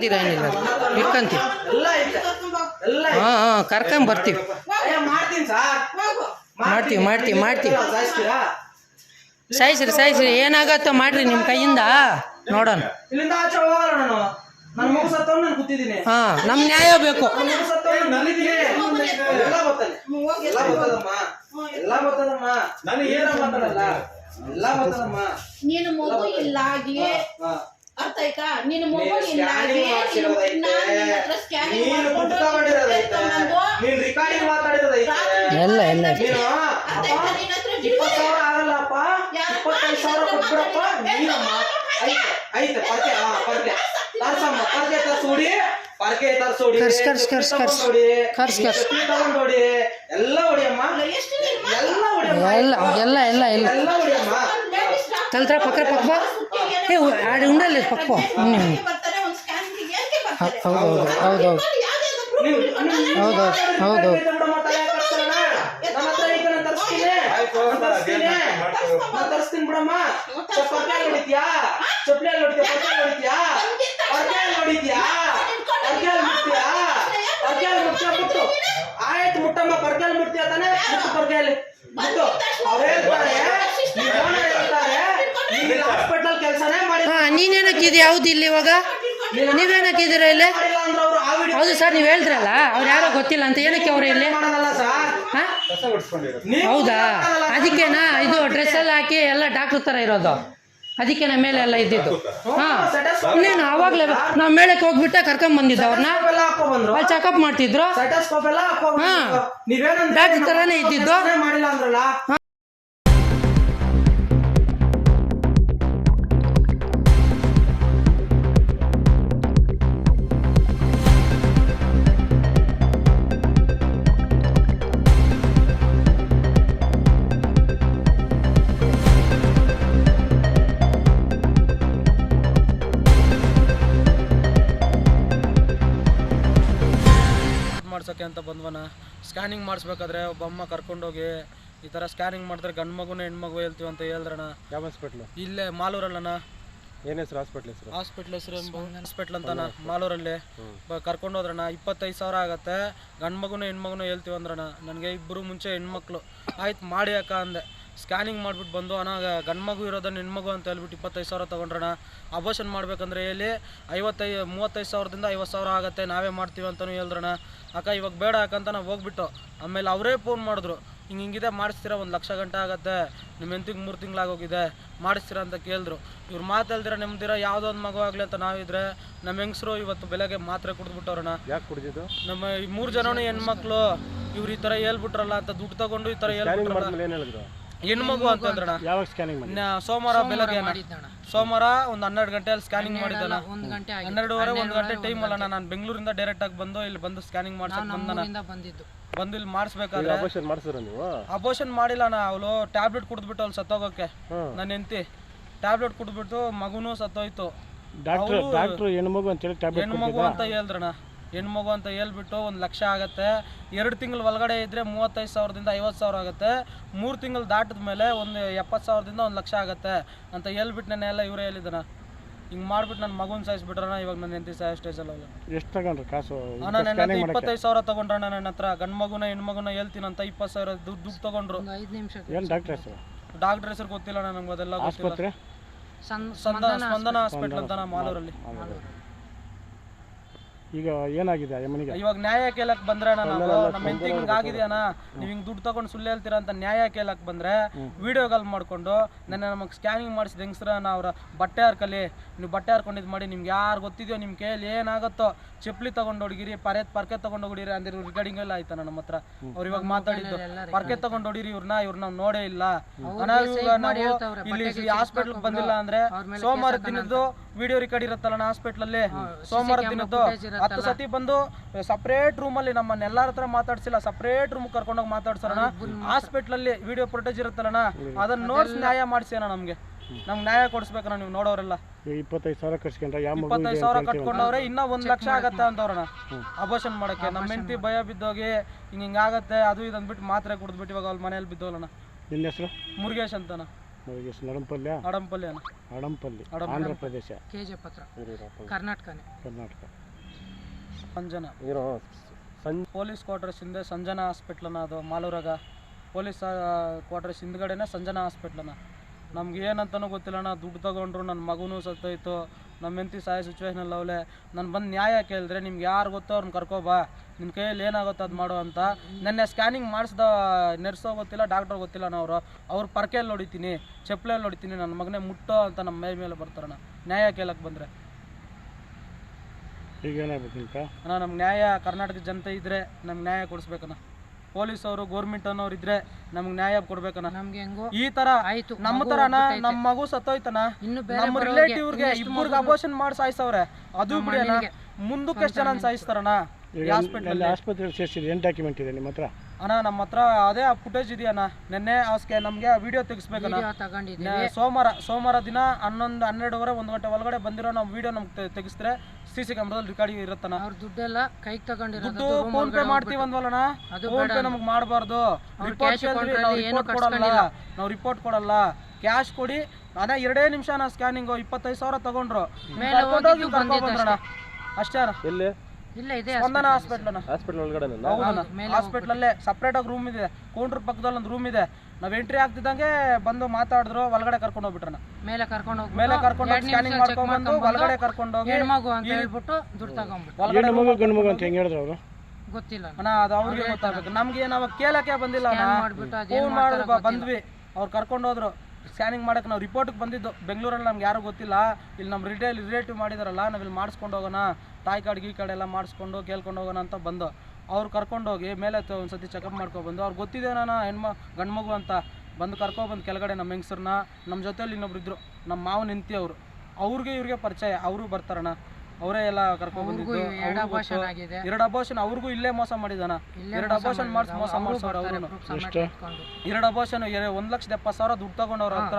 ಅಂತೀರ ಏನಿಲ್ಲ. ಐತೆ. ಹಾಂ ಹಾಂ ಕರ್ಕೊಂಡ್ ಬರ್ತೀವಿ. ಅಯ್ಯ, ಮಾಡ್ತೀನಿ ಸಾರ್ ಮಾಡ್ತೀವಿ ಮಾಡ್ತೀವಿ ಮಾಡ್ತೀವಿ. ಸಾಯಿಸ್ರಿ ಸಾಯಿಸ್ರಿ. ಏನಾಗತ್ತೋ ಮಾಡ್ರಿ ನಿಮ್ಮ ಕೈಯಿಂದ. ನೋಡೋಣ. ಹಾ ಆಚೆ ಹೋಗಲ್ಲ ನಾನು. ನನ್ನ ಮಗು ಸತ್ತವ್ ನಾನು ಕೂತಿದ್ದೀನಿ. ಹಾಂ ನಮ್ಮ ನ್ಯಾಯ ಬೇಕು. ನಾನು ಏನ ಮಾತಾಡಲ್ಲ ಎಲ್ಲ ಗೊತ್ತದಮ್ಮ. ನೀನು ಮಗು ಇಲ್ಲ ಹಾ. ಅರ್ಥ ಆಯ್ತಾ? ನಿನ್ನ ಮಾತಾಡಿರೋದೈತೆ. ಎಲ್ಲ ಎಲ್ಲ. ಕರ್ಸ್, ಕರ್ಸ್, ಕರ್ಸ್, ಕರ್ಸ್. ಕರ್ಸ್, ಕರ್ಸ್. ಎಲ್ಲ ಹೊಡಿಯಮ್ಮ. ಎಲ್ಲ ಎಲ್ಲ ಎಲ್ಲ ಎಲ್ಲ ಎಲ್ಲ. ಎಲ್ಲ ಹೊಡಿಯಮ್ಮ. ತಲ್ತ್ರ ಪಕ್ಕ ಪಕ್ಕ ಏ ಆಡಿ ಉಂಡಲ್ಲ ಸ್ಕ್ಯಾನಿಂಗ್ ಏನಕ್ಕೆ ಬರ್ತಾರೆ ಹೌದು ಹೌದು ತರ್ಸ್ತೀನಿ. ನಾನು ತರ್ಸ್ತೀನಿ. ಬಿಡಮ್ಮ. ಪರ್ಕೆ ನೋಡಿದ್ಯಾ ಚಪ್ಪಲಿ ಹೊಡಿತ್ಯಾ? ಪರ್ಕೆ ಪರ್ಕೆ ನೋಡಿದ್ಯಾ ಪರ್ಕೆ ಮುಟ್ತ್ಯಾ? ಪರ್ಕೆ ಮುಟ್ಟ್ಯಾ ಮುಟ್ಟು. ಆಯ್ತು ಮುಟ್ಟಮ್ಮ ಪರ್ಕೆ ಮುಟ್ತ್ಯಾ ತಾನೆ? ಮುಟ್ಟು ಪರ್ಕೆಯಲ್ಲಿ ಮುಟ್ಟು. ಅವ್ರು ಹೇಳ್ತಾರೆ. ಹೇಳ್ತಾರೆ. ಹಾಸ್ಪಿಟಲ್ ಕೆಲಸನೇ ಮಾಡಿ ಹಾಂ ಹಾಕಿದ್ಯಾ ಯಾವ್ದು ಇಲ್ಲಿ ಇವಾಗ? ಇಲ್ಲಿ ಅವರು ಆ ವಿಡಿಯೋ ಹೌದು ಸರ್ ನೀವು ಹೇಳ್ತಿರಲ್ಲ ಅವ್ರು ಯಾರೋ ಗೊತ್ತಿಲ್ಲ ಅಂತ. ಏನಕ್ಕೆ ಅವ್ರು ಇಲ್ಲಿ? ಮಾಡೋದಲ್ಲ ಸರ್ ಹಾಂ? ನೀವು ಹೌದಾ? ಅದಕ್ಕೇನಾ? ಇದು ಡ್ರೆಸ್ ಎಲ್ಲ ಹಾಕಿ ಎಲ್ಲ ಡಾಕ್ಟರ್ ಥರ ಇರೋದು. ಅದಕ್ಕೆ ನಮ್ಮ ಮೇಲೆ ಎಲ್ಲ ಇದ್ದಿದ್ದು. ಹಾಂ. ಇನ್ನೇನು ಆವಾಗಲೇ ನಾವು ಮೇಳಕ್ಕೆ ಹೋಗ್ಬಿಟ್ಟೆ ಕರ್ಕೊಂಡ್ ಬಂದಿದ್ದ ಅವ್ರನ್ನ ಅಲ್ಲಿ ಚೆಕಪ್ ಮಾಡ್ತಿದ್ರು. ಹಾಂ. ಡಾಕ್ಟರ್ ಥರನೇ ಇದ್ದಿದ್ದು. ಮಾಡ್ಸೋಕ್ಕೆ ಅಂತ ಬಂದ್ವನ. ಸ್ಕ್ಯಾನಿಂಗ್ ಮಾಡಿಸ್ಬೇಕಾದ್ರೆ ಒಬ್ಬ ಅಮ್ಮ ಕರ್ಕೊಂಡೋಗಿ ಈ ಥರ ಸ್ಕ್ಯಾನಿಂಗ್ ಮಾಡಿದ್ರೆ ಗಂಡು ಮಗುನ ಹೆಣ್ಮಗು ಹೇಳ್ತೀವಿ ಅಂತ ಹೇಳಿದ್ರಣ ಯಾವ ಹಾಸ್ಪಿಟ್ಲು ಇಲ್ಲೇ ಮಾಲೂರಲ್ಲಣ್ಣ. ಏನ್ ಹೆಸರು ಹಾಸ್ಪಿಟ್ಲ್ ಹೆಸರು? ಹಾಸ್ಪಿಟ್ಲ್ ಹೆಸರು ಹಾಸ್ಪಿಟ್ಲ್ ಅಂತಾನ ಮಾಲೂರಲ್ಲಿ. ಬ- ಕರ್ಕೊಂಡು ಹೋದ್ರಣ ಇಪ್ಪತ್ತೈದು ಸಾವಿರ ಆಗತ್ತೆ. ಗಂಡು ಮಗುನ ಹೆಣ್ಮಗುನ ಹೇಳ್ತೀವಿ ಅಂದ್ರಣ ನನಗೆ ಇಬ್ಬರು ಮುಂಚೆ ಹೆಣ್ಮಕ್ಳು ಆಯ್ತು ಮಾಡಿ ಅಕ್ಕ ಅಂದೆ. ಸ್ಕ್ಯಾನಿಂಗ್ ಮಾಡಿಬಿಟ್ಟು ಬಂದು ಅಣ್ಣ ಗಂಡು ಮಗು ಇರೋದನ್ನ ಹೆಣ್ಮಗು ಅಂತ ಹೇಳ್ಬಿಟ್ಟು ಇಪ್ಪತ್ತೈದು ಸಾವಿರ ತೊಗೊಂಡ್ರಣ ಅಬೋಷನ್ ಮಾಡಬೇಕಂದ್ರೆ ಹೇಳಿ ಐವತ್ತೈ ಮೂವತ್ತೈದು ಸಾವಿರದಿಂದ ಐವತ್ತು ಸಾವಿರ ಆಗುತ್ತೆ ನಾವೇ ಮಾಡ್ತೀವಿ ಅಂತಲೂ ಹೇಳಿದ್ರಣ ಅಕ್ಕ ಇವಾಗ ಬೇಡ ಯಾಕಂತ ನಾವು ಹೋಗ್ಬಿಟ್ಟು ಆಮೇಲೆ ಅವರೇ ಫೋನ್ ಮಾಡಿದ್ರು ಹಿಂಗೆ ಹಿಂಗಿದೆ ಮಾಡಿಸ್ತೀರಾ ಒಂದು ಲಕ್ಷ ಗಂಟೆ ಆಗುತ್ತೆ ನಿಮ್ಮ ಎಂತಿಗೆ ಮೂರು ತಿಂಗಳಾಗೋಗಿದೆ ಮಾಡಿಸ್ತೀರಾ ಅಂತ ಕೇಳಿದ್ರು. ಇವ್ರು ಮಾತಲ್ದಿರ ನೆಮ್ಮದಿರ ಯಾವುದೋ ಒಂದು ಮಗು ಆಗಲಿ ಅಂತ ನಾವಿದ್ರೆ ನಮ್ಮ ಹೆಂಗಸರು ಇವತ್ತು ಬೆಳಗ್ಗೆ ಮಾತ್ರೆ ಕುಡಿದ್ಬಿಟ್ಟವ್ರಣ ಯಾಕೆ ಕುಡಿದಿದ್ದು? ನಮ್ಮ ಈ ಮೂರು ಜನನು ಹೆಣ್ಮಕ್ಳು ಇವ್ರು ಈ ಥರ ಹೇಳ್ಬಿಟ್ರಲ್ಲ ಅಂತ ದುಡ್ಡು ತಗೊಂಡು ಈ ಥರ ಹೇಳ್ಬಿಟ್ರಲ್ಲ. ಹೇಳಿದ್ರು? ಹೆಣ್ಮಗು ಅಂತಂದ್ರಣ ಯಾವಾಗ ಸ್ಕ್ಯಾನಿಂಗ್ ಮಾಡಿ ಸೋಮವಾರ ಬೆಳಗ್ಗೆ ಸೋಮವಾರ ಒಂದು ಹನ್ನೆರಡು ಗಂಟೆಯಲ್ಲಿ ಸ್ಕ್ಯಾನಿಂಗ್ ಮಾಡಿದ್ದಾನ ಹನ್ನೆರಡುವರೆ ಒಂದು ಗಂಟೆ ಟೈಮ್ ಅಲ್ಲ ನಾನು ಬೆಂಗಳೂರಿಂದ ಡೈರೆಕ್ಟ್ ಆಗಿ ಬಂದು ಇಲ್ಲಿ ಬಂದು ಸ್ಕ್ಯಾನಿಂಗ್ ಮಾಡ್ಸಕ್ ಬಂದಿದ್ದು. ಬಂದು ಇಲ್ಲಿ ಮಾಡಿಸ್ಬೇಕಾದ್ರೆ ಅಬೋಷನ್ ಮಾಡಿಸಿದ್ರ ನೀವು? ಅಬೋಷನ್ ಮಾಡಿಲ್ಲ ನಾ ಅವಳು ಟ್ಯಾಬ್ಲೆಟ್ ಕುಡಿದ್ಬಿಟ್ಟು ಅವ್ಳು ಸತ್ತೋಗೋಕೆ. ನನ್ನ ಹೆಂಡತಿ. ಟ್ಯಾಬ್ಲೆಟ್ ಕುಡಿದ್ಬಿಟ್ಟು ಮಗುನೂ ಸತ್ತೋಯ್ತು. ಡಾಕ್ಟರ್ ಡಾಕ್ಟರ್ ಹೆಣ್ಮಗು ಅಂತ ಹೇಳಿ ಟ್ಯಾಬ್ಲೆಟ್ ಹೆಣ್ಮಗು ಅಂತ ಹೇಳ್ದ್ರಣ ಹೆಣ್ಮಗು ಅಂತ ಹೇಳ್ಬಿಟ್ಟು ಒಂದು ಲಕ್ಷ ಆಗುತ್ತೆ. ಎರಡು ತಿಂಗಳು ಒಳಗಡೆ ಇದ್ರೆ ಮೂವತ್ತೈದು ಸಾವಿರದಿಂದ ಐವತ್ತು ಸಾವಿರ ಆಗುತ್ತೆ. ಮೂರು ತಿಂಗಳು ದಾಟಿದ ಮೇಲೆ ಒಂದು ಎಪ್ಪತ್ತು ಸಾವಿರದಿಂದ ಒಂದು ಲಕ್ಷ ಆಗುತ್ತೆ ಅಂತ ಹೇಳ್ಬಿಟ್ಟು ನಾನು ಎಲ್ಲ ಇವರೇ ಹೇಳಿದ್ದಾನ ಹಿಂಗೆ ಮಾಡ್ಬಿಟ್ಟು ನನ್ನ ಮಗುನ ಸಾಯಿಸ್ಬಿಟ್ರಣ ಇವಾಗ ನನ್ನ ಹೆಂಡತಿ ಸಹ ಸ್ಟೇಜಲ್ಲಿ ಎಷ್ಟು ತಗೊಂಡ್ರು ಕಾಸು? ಅಣ್ಣ ನನ್ನ ಇಪ್ಪತ್ತೈದು ಸಾವಿರ ತಗೊಂಡ್ರಣ್ಣ ನನ್ನ ಹತ್ರ. ಗಂಡು ಮಗುನ ಹೆಣ್ಮಗುನ ಹೇಳ್ತೀನಂತ ಇಪ್ಪತ್ತು ಸಾವಿರ ದುಡ್ಡು ದುಡ್ಡು ತಗೊಂಡ್ರು. ಡಾಕ್ಟರ್ ಹೆಸರು? ಡಾಕ್ಟರ್ ಹೆಸರು ಗೊತ್ತಿಲ್ಲ ನನಗೆ ಅದೆಲ್ಲ ಸ್ಪಂದನ ಹಾಸ್ಪಿಟ್ಲ್. ಅಂತ ಮಾಲೂರಲ್ಲಿ. ಈಗ ಏನಾಗಿದೆ ಆ ಯಮನಿಗೆ? ಇವಾಗ ನ್ಯಾಯ ಕೇಳಕ್ ಬಂದ್ರೆ ಆಗಿದೆಯಾ ನಾವು ನಮ್ಮ ಹೆಂಡತಿ ಹಿಂಗ್ ಆಗಿದೆಯಣ್ಣ? ನೀವು ಹಿಂಗ್ ದುಡ್ಡು ತಗೊಂಡು ಸುಳ್ಳು ಹೇಳ್ತೀರಾ ಅಂತ ನ್ಯಾಯ ಕೇಳಕ್ ಬಂದ್ರೆ ವಿಡಿಯೋ ಕಾಲ್ ಮಾಡ್ಕೊಂಡು ನನ್ನ ನಮಗೆ ಸ್ಕ್ಯಾನಿಂಗ್ ಮಾಡಿಸಿದ ನಾ ಅವ್ರ ಬಟ್ಟೆ ಹಾರ್ಕಲಿ ನೀವು ಬಟ್ಟೆ ಹಾರ್ಕೊಂಡಿದ್ ಮಾಡಿ ನಿಮ್ಗೆ ಯಾರು ಗೊತ್ತಿದೆಯೋ ನಿಮ್ ಕೈಯಲ್ಲಿ ಏನಾಗುತ್ತೋ ಚಪ್ಲಿ ತಗೊಂಡು ಹೊಡಿಗಿರಿ ಪರೆ ಪರ್ಕೆ ತಗೊಂಡು ಹೊಡಿರಿ ಅಂದ್ರೆ ರಿಗಾರ್ಡಿಂಗ್ ಎಲ್ಲ ಆಯ್ತಾ ನಮ್ಮ ಹತ್ರ? ಅವ್ರು ಇವಾಗ ಮಾತಾಡಿದ್ದು ಪರ್ಕೆ ತಗೊಂಡು ಹೊಡಿರಿ ಇವ್ರನ್ನ ಇವ್ರನ್ನ ನಾವು ನೋಡೇ ಇಲ್ಲ. ಅಣ್ಣ ಇಲ್ಲಿ ಹಾಸ್ಪಿಟಲ್ ಬಂದಿಲ್ಲ ಅಂದ್ರೆ ಸೋಮವಾರ ದಿನದ್ದು ವಿಡಿಯೋ ರೆಕಾರ್ಡ್ ಇರುತ್ತಲ್ಲ ಹಾಸ್ಪಿಟಲ್ ಅಲ್ಲಿ? ಸೋಮವಾರ ದಿನದ್ದು ಹತ್ತು ಸತಿ ಬಂದು ಸಪ್ರೇಟ್ ರೂಮ್ ಅಲ್ಲಿ ನಮ್ಮನ್ನ ಎಲ್ಲಾರ ಹತ್ರ ಮಾತಾಡ್ಸಿಲ್ಲ ಸಪ್ರೇಟ್ ರೂಮ್ ಕರ್ಕೊಂಡೋಗಿ ಮಾತಾಡ್ಸೋಣ. ಹಾಸ್ಪಿಟ್ಲ್ ಅಲ್ಲಿ ವಿಡಿಯೋ ಫುಟೇಜ್ ಇರುತ್ತಲ್ಲಣ್ಣ? ಅದನ್ನ ನೋಡ್ಸಿ ನ್ಯಾಯ ಮಾಡಿಸಿ ಅಣ್ಣ ನಮ್ಗೆ ನಮ್ಗೆ ನ್ಯಾಯ ಕೊಡಿಸ್ಬೇಕಣ್ಣ ನೀವು ನೋಡೋರೆಲ್ಲ. ಇಪ್ಪತ್ತೈದು ಸಾವಿರ ಕಟ್ಸ್ಕೊಂಡ್ರೆ ಯಾವ ಇಪ್ಪತ್ತೈದು ಸಾವಿರ ಕಟ್ಕೊಂಡವ್ರೆ ಇನ್ನ ಒಂದ್ ಲಕ್ಷ ಆಗತ್ತೆ ಅಂತವ್ರಣ ಅಬೋಷನ್ ಮಾಡಕ್ಕೆ. ನಮ್ಮ ಹೆಂಡತಿ ಭಯ ಬಿದ್ದೋಗಿ ಹಿಂಗ್ ಹಿಂಗಾಗತ್ತೆ ಅದು ಇದು ಅಂದ್ಬಿಟ್ಟು ಮಾತ್ರೆ ಕುಡಿದ್ಬಿಟ್ಟು ಇವಾಗ ಅವ್ರ ಮನೇಲಿ ಬಿದ್ದೋಲಣ್ಣ ನಿನ್ನ ಹೆಸರು? ಮುರುಗೇಶ್ ಅಂತನ ಮುರುಗೇಶ್ ನಡಂಪಲ್ಯ ಅಡಂಪಲ್ಲಿ. ಆಂಧ್ರ ಪ್ರದೇಶ. ಕೆಜೆ ಪತ್ರ. ಕರ್ನಾಟಕನೇ. ಕರ್ನಾಟಕ. ಸಂಜನ. ಪೊಲೀಸ್ ಕ್ವಾರ್ಟರ್ಸ್ ಹಿಂದೆ ಸಂಜನಾ ಹಾಸ್ಪಿಟ್ಲನ ಅದು ಮಾಲೂರಾಗ. ಪೊಲೀಸ್ ಕ್ವಾರ್ಟರ್ಸ್ ಹಿಂದ್ಗಡೆನೆ ಸಂಜನಾ ಹಾಸ್ಪಿಟ್ಲನ. ನಮ್ಗೆ ಏನಂತನೂ ಗೊತ್ತಿಲ್ಲಣ್ಣ ದುಡ್ಡು ತಗೊಂಡ್ರು ನನ್ನ ಮಗುನೂ ಸತ್ತೋಯ್ತು. ನಮ್ಮ ಹೆಂಡತಿ ಸಾಯೋ ಸಿಚುವೇಶನಲ್ಲಿ ಅವಳೆ. ನಾನು ಬಂದು ನ್ಯಾಯ ಕೇಳಿದ್ರೆ ನಿಮ್ಗೆ ಯಾರು ಗೊತ್ತೋ ಅವ್ರನ್ನ ಕರ್ಕೊಬಾ ನಿಮ್ಮ ಕೈಯಲ್ಲಿ ಏನಾಗುತ್ತೋ ಅದು ಮಾಡು ಅಂತ. ನೆನ್ನೆ ಸ್ಕ್ಯಾನಿಂಗ್ ಮಾಡಿಸ್ದ ನರ್ಸೋ ಗೊತ್ತಿಲ್ಲ ಡಾಕ್ಟರ್ ಗೊತ್ತಿಲ್ಲ ಅವರು. ಅವ್ರ ಪರ್ಕೆಯಲ್ಲಿ ಹೊಡಿತೀನಿ ಚಪ್ಪಲೆಯಲ್ಲಿ ಹೊಡಿತೀನಿ ನನ್ನ ಮಗನೇ ಮುಟ್ಟೋ ಅಂತ ನಮ್ಮ ಮೈ ಮೇಲೆ ಬರ್ತಾರಣ್ಣ. ನ್ಯಾಯ ಕೇಳಕ್ಕೆ ಬಂದರೆ. ಈಗ ಏನಾಗ್ಬೇಕು ನಿಮ್ಕ ಅಣ್ಣ ನಮ್ಗೆ ನ್ಯಾಯ ಕರ್ನಾಟಕ ಜನತೆ ಇದ್ರೆ ನಮ್ಗೆ ನ್ಯಾಯ ಕೊಡಿಸ್ಬೇಕಣ್ಣ. ಪೊಲೀಸ್ ಅವರು ಗೋರ್ಮೆಂಟ್ ಅನ್ನೋರು ಇದ್ರೆ ನಮ್ಗೆ ನ್ಯಾಯ ಕೊಡ್ಬೇಕಣ್ಣ. ನಮ್ಗೆ ಹೆಂಗೋ ಈ ತರ ಆಯ್ತು, ನಮ್ಮ ಮಗು ತರನ. ನಮ್ಮ ಮಗು ಸತ್ತೋಯ್ತನ ಇನ್ನು ಬೇರೆ ನಮ್ಮ ಬರೋರ್ಗೆ ರಿಲೇಟಿವ್ಗೆ ಇನ್ನೆಷ್ಟು ಇಬ್ಬರಿಗೆ ಮಗುನು- ಅಬೋಷನ್ ಮಾಡಿ ಸಾಯಿಸವ್ರೆ. ಅದು ನಮ್ಮ ಬಿಡಿ ಅಣ್ಣ. ಅಣ್ಣನಿಗೆ ಮುಂದಕ್ಕೆ ಎಷ್ಟು ಜನ ಸಾಯಿಸ್ತಾರಣ್ಣ? ಈಗ ಹಾಸ್ಪಿಟ್ಲಲ್ಲಿ ಅಲ್ಲಿ. ಆಸ್ಪತ್ರೆಯಲ್ಲಿ ಸೇರಿಸಿದ ಏನು ಡಾಕ್ಯುಮೆಂಟ್ ಇದೆ ನಿಮ್ಮ ಹತ್ರ? ಅಣ್ಣ ನಮ್ಮ ಹತ್ರ ಅದೇ ಆ ಫುಟೇಜ್ ಇದೆಯಣ್ಣ ನಿನ್ನೆ ಅವಸ್ಕೆ ನಮಗೆ ವಿಡಿಯೋ ತೆಗಿಸ್ಬೇಕಣ್ಣ. ವಿಡಿಯೋ ತಗೊಂಡಿದ್ದೀವಿ. ಸೋಮವಾರ ಸೋಮವಾರ ದಿನ ಹನ್ನೊಂದು ಹನ್ನೆರಡುವರೆ ಒಂದು ಗಂಟೆ ಒಳಗಡೆ ಬಂದಿರೋ ನಮ್ಮ ವಿಡಿಯೋ ನಮ್ಗೆ ತೆಗಿಸಿದ್ರೆ ಸಿ ಸಿ ಕ್ಯಾಮ್ರಾದಲ್ಲಿ ರೆಕಾರ್ಡಿಂಗ್ ಇರುತ್ತಣ್ಣ. ಅವ್ರ ದುಡ್ಡೆಲ್ಲ ಕೈಗೆ ತಗೊಂಡಿರೋದು ದುಡ್ಡು ಫೋನ್ ಪೇ ಮಾಡ್ತೀವಿ ಅಂದ್ವಲ್ಲಣ್ಣ ಅದು ಫೋನ್ ಪೇ ನಮ್ಗೆ ಮಾಡಬಾರ್ದು. ರಿಪೋರ್ಟ್ ನಾವು ಏನು ರಿಪೋರ್ಟ್ ಕೊಡಲ್ಲ. ನಾವು ರಿಪೋರ್ಟ್ ಕೊಡಲ್ಲ. ಕ್ಯಾಶ್ ಕೊಡಿ. ಅದೇ ಎರಡೇ ನಿಮಿಷ ನಾ ಸ್ಕ್ಯಾನಿಂಗು ಇಪ್ಪತ್ತೈದು ಸಾವಿರ ತಗೊಂಡ್ರು. ಅಷ್ಟೇ ಅಣ್ಣ. ಎಲ್ಲಿ? ಇಲ್ಲ ಇದೆ ಸ್ಪಂದನ ಹಾಸ್ಪಿಟ್ಲ್ ಅಣ್ಣ. ಹಾಸ್ಪಿಟಲ್ ಒಳಗಡೆ ಹೌದಣ್ಣ ಮೇಲೆ ಹಾಸ್ಪಿಟ್ಲ್ ಅಲ್ಲೇ ಸಪ್ರೇಟ್ ಆಗಿ ರೂಮ್ ಇದೆ. ಕೌಂಟರ್ ಪಕ್ಕದಲ್ಲಿ ಒಂದು ರೂಮ್ ಇದೆ. ನಾವ್ ಎಂಟ್ರಿ ಆಗ್ತಿದ್ದಂಗೆ ಬಂದು ಮಾತಾಡಿದ್ರು ಒಳಗಡೆ ಕರ್ಕೊಂಡು ಹೋಗ್ಬಿಟ್ರನ ಮೇಲೆ ಕರ್ಕೊಂಡು ಹೋಗಿ ಮೇಲೆ ಕರ್ಕೊಂಡು ಹೋಗಿ ಸ್ಕ್ಯಾನಿಂಗ್ ಮಾಡ್ಕೊಂಡ್ ಬಂದು ಒಳಗಡೆ ಕರ್ಕೊಂಡು ಹೋಗಿ ಹೆಣ್ಮಗು ಅಂತ ಹೇಳ್ಬಿಟ್ಟು ದುಡ್ಡು ತಗೊಂಡ್ಬಿಟ್ಟು ಒಳಗಡೆ ಹೆಣ್ಣು ಮಗು ಗಂಡು ಮಗು ಅಂತ ಹೆಂಗೆ ಹೇಳಿದ್ರು ಅವರು? ಗೊತ್ತಿಲ್ಲ ಅಣ್ಣ. ಅದು ಅವ್ರಿಗೆ ಗೊತ್ತಾಗಬೇಕು. ನಮ್ಗೆ ನಾವು ಕೇಳಕ್ಕೆ ಬಂದಿಲ್ಲ ಫೋನ್ ಬಂದ್ವಿ. ಅವ್ರು ಕರ್ಕೊಂಡು ಹೋದ್ರು. ಸ್ಕ್ಯಾನಿಂಗ್ ಮಾಡಕ್ಕೆ ನಾವು ರಿಪೋರ್ಟ್ಗೆ ಬಂದಿದ್ದು. ಬೆಂಗಳೂರಲ್ಲಿ ನಮ್ಗೆ ಯಾರು ಗೊತ್ತಿಲ್ಲ. ಇಲ್ಲಿ ನಮ್ಮ ರಿಟೇಲ್ ರಿಲೇಟಿವ್ ಮಾಡಿದಾರಲ್ಲ ನಾವಿಲ್ಲಿ ಇಲ್ಲಿ ಮಾಡಿಸ್ಕೊಂಡು ಹೋಗೋಣ. ತಾಯಿ ಕಾರ್ಡ್ ಗೀ ಕಾರ್ಡ್ ಎಲ್ಲ ಮಾಡಿಸ್ಕೊಂಡು ಕೇಳ್ಕೊಂಡು ಹೋಗೋಣ ಅಂತ ಬಂದು. ಅವ್ರು ಕರ್ಕೊಂಡೋಗಿ ಮೇಲೆ ಒಂದು ಸತಿ ಚೆಕಪ್ ಮಾಡ್ಕೊಬಂದು ಅವ್ರು ಗೊತ್ತಿದೆ ನಾನು ಹೆಣ್ಮ ಗಂಡು ಮಗು ಅಂತ. ಬಂದು ಕರ್ಕೊಬಂದು ಕೆಳಗಡೆ ನಮ್ಮ ಹೆಂಗಸ್ರನ್ನ ನಮ್ಮ ಜೊತೆಯಲ್ಲಿ ಇನ್ನೊಬ್ರು ಇದ್ರು ನಮ್ಮ ಮಾವ ನಿಂತಿ ಅವರು. ಅವ್ರಿಗೆ ಇವ್ರಿಗೆ ಪರಿಚಯ ಅವರು ಬರ್ತಾರಣ. ಅವರೇ ಎಲ್ಲ ಕರ್ಕೊಂಡ್ಬಂದಿದ್ದು ಎರಡು ಅಭಾಷಣ ಆಗಿದೆ. ಎರಡು ಅಬೋಷನ್ ಅವ್ರಿಗೂ ಇಲ್ಲೇ ಮೋಸ ಮಾಡಿದಾನ ಎರಡು ಅಬೋಷನ್ ಮಾಡಿಸಿ ಮೋಸ ಮಾಡ್ಸೋರು ಅವರು ಎರಡು ಅಬೋಷನ್ ಒಂದ್ ಲಕ್ಷದ ಎಪ್ಪತ್ತು ಸಾವಿರ ದುಡ್ಡು ತಗೊಂಡವ್ರ ಹತ್ರ.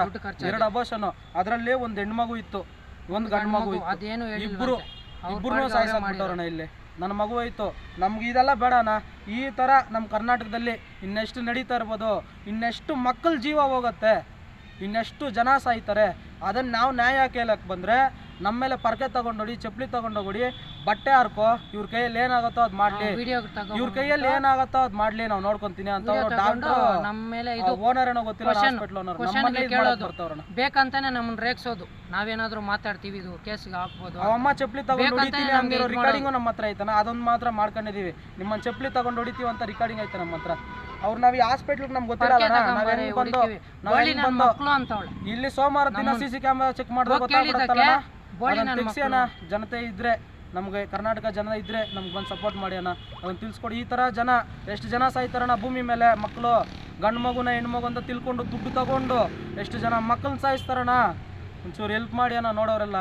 ಎರಡು ಅಬೋಷನ್ ಅದರಲ್ಲೇ ಒಂದ್ ಹೆಣ್ಮಗು ಇತ್ತು ಒಂದ್ ಗಂಡು ಮಗು ಇತ್ತು. ಅದೇನು ಇಬ್ರು ಇಬ್ರು ಸಾಯಿಸಾಕ್ಬಿಟ್ಟವ್ರಣ್ಣ ಇಲ್ಲಿ. ನನ್ನ ಮಗು ಹೋಯ್ತು. ನಮ್ಗೆ ಇದೆಲ್ಲ ಬೇಡಣ್ಣ. ಈ ತರ ನಮ್ಮ ಕರ್ನಾಟಕದಲ್ಲಿ ಇನ್ನೆಷ್ಟು ನಡೀತಾ ಇರ್ಬೋದು ಇನ್ನೆಷ್ಟು ಮಕ್ಕಳ ಜೀವ ಹೋಗುತ್ತೆ ಇನ್ನೆಷ್ಟು ಜನ ಸಾಯ್ತಾರೆ ಅದನ್ನು ನಾವು ನ್ಯಾಯ ಕೇಳಕ್ಕೆ ಬಂದ್ರೆ ನಮ್ಮ ಮೇಲೆ ಪರ್ಕೆ ತಗೊಂಡೋಡಿ ಚಪ್ಪಲಿ ತಗೊಂಡೋಗಿ ಬಟ್ಟೆ ಹಾರ್ಕೋ ಇವ್ರ ಕೈಯಲ್ಲಿ ಏನಾಗುತ್ತೋ ಅದ್ ಮಾಡ್ಲಿ. ಇವ್ರ ಕೈಯಲ್ಲಿ ಏನಾಗುತ್ತೋ ಅದ್ ಮಾಡ್ಲಿ ನಾವು ನೋಡ್ಕೊಂತೀನಿ ಅಂತ ಡಾಕ್ಟರ್ ನಮ್ಮ ಮೇಲೆ ಇದು ಓನರ್ ಏನೋ ಗೊತ್ತಿಲ್ಲ ಹಾಸ್ಪಿಟಲ್ ಓನರ್ ಬೇಕಂತಾನೆ ನಮ್ಮನ್ನ ರೇಗ್ಸೋದು. ನಾವೇನಾದ್ರೂ ಮಾತಾಡ್ತೀವಿ ಇದು ಕೇಸ್ಗೆ ಹಾಕ್ಬೋದು ಅವಮ್ಮ ಚಪ್ಪಲಿ ತಗೊಂಡು ಹೊಡಿತೀನಿ ಅಂದಿರೋ ರಿಕಾರ್ಡಿಂಗು ನಮ್ಮ ಹತ್ರ ಐತನ? ಅದೊಂದು ಮಾತ್ರ ಮಾಡ್ಕೊಂಡಿದೀವಿ. ನಿಮ್ಮ ಚಪ್ಪಲಿ ತಗೊಂಡು ಹೊಡಿತೀವಿ ಅಂತ ರಿಕಾರ್ಡಿಂಗ್ ಐತೆ ನಮ್ಮ ಹತ್ರ. ಅವ್ರು ನಾವ್ ಈ ಹಾಸ್ಪಿಟ್ಲ್ ನಮ್ಗೆ ಗೊತ್ತಿರಲ್ಲ ಇಲ್ಲಿ ಸೋಮವಾರ ದಿನ ಸಿ ಸಿ ಕ್ಯಾಮ್ರಾ ಚೆಕ್ ಮಾಡಿದ್ರೆ ಗೊತ್ತಾಗ್ಬಿಡುತ್ತಲ್ಲ? ಅದನ್ನ ನನ್ನ ತೆಗ್ಸಿ ಅಣ್ಣ ಜನತೆ ಇದ್ರೆ ನಮ್ಗೆ ಕರ್ನಾಟಕ ಜನ ಇದ್ರೆ ನಮ್ಗೆ ಬಂದು ಸಪೋರ್ಟ್ ಮಾಡಿ ಅಣ್ಣ. ಅದನ್ನ ತಿಳ್ಸ್ಕೊಡಿ. ಈ ತರ ಜನ ಎಷ್ಟು ಜನ ಸಾಯ್ತಾರಣ್ಣ ಭೂಮಿ ಮೇಲೆ? ಮಕ್ಕಳು ಗಂಡು ಮಗುನ ಹೆಣ್ಮಗು ಅಂತ ತಿಳ್ಕೊಂಡು ದುಡ್ಡು ತಗೊಂಡು ಎಷ್ಟು ಜನ ಮಕ್ಕಳನ್ನ ಸಾಯಿಸ್ತಾರಣ್ಣ? ಒಂಚೂರು ಹೆಲ್ಪ್ ಮಾಡಿ ಅಣ್ಣ ನೋಡೋರೆಲ್ಲ.